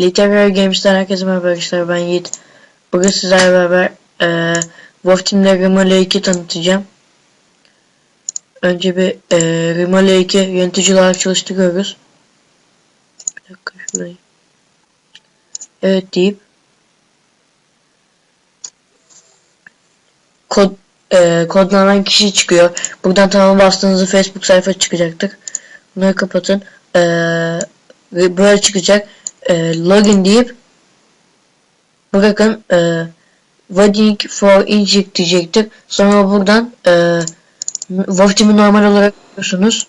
Literary Games'ten herkese merhaba arkadaşlar ben Yiğit. Bugün sizlerle beraber eee Wolf Team'de Rimale 2 tanıtacağım. Önce bir eee Rimale 2 yönetici olarak çalıştırıyoruz. Bir dakika şurayı. Evet deyip kod eee kodlanan kişi çıkıyor. Buradan tamam bastığınızda Facebook sayfa çıkacaktır. Bunları kapatın. Ve böyle çıkacak. Eee, login deyip bırakın eee waiting for inject diyecektir. Sonra buradan Wolf Team'i normal olarak görüyorsunuz.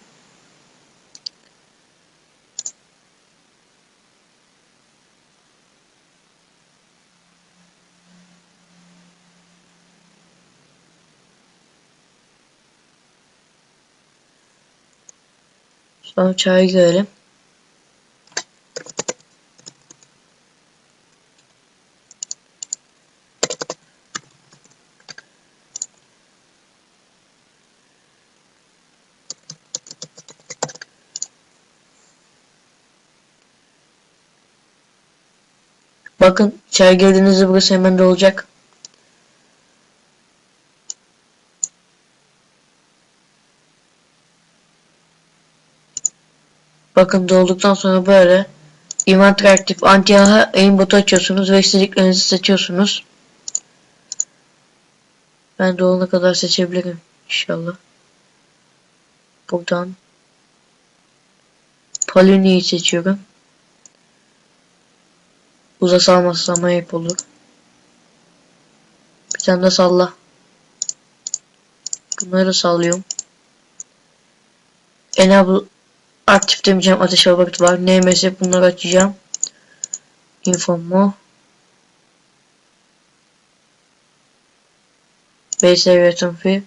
Sonra çağrı görelim. Bakın içeri girdiğinizde burası hemen de olacak. Bakın dolduktan sonra böyle interaktif anti-aha aimbotu açıyorsunuz ve istediklerinizi seçiyorsunuz. Ben dolana kadar seçebilirim inşallah. Buradan Polini'yi seçiyorum. Uza salmazsam ayıp olur. Bir tane de salla. Bunları sallıyorum. Enable aktif demeyeceğim. Ateş vakit var. NMS bunları açacağım. Informo. Base return fee.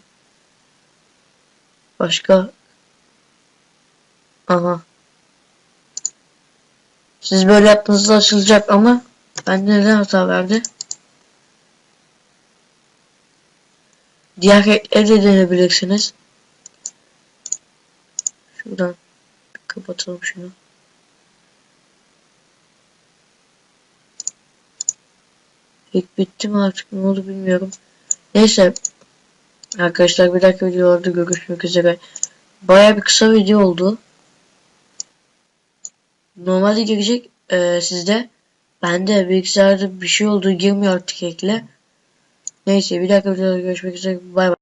Başka. Aha. Siz böyle yaptığınızda açılacak ama bende neden hata verdi? Diğer hackleri de denebilirsiniz. Şuradan kapatalım şunu. Hack bitti mi artık ne oldu bilmiyorum. Neyse. Arkadaşlar bir dahaki videolarda görüşmek üzere. Baya bir kısa video oldu. Normalde girecek e, sizde. Bende bilgisayarda bir şey oldu girmiyor artık ekle. Neyse bir dakika videoda görüşmek üzere. Bay bay.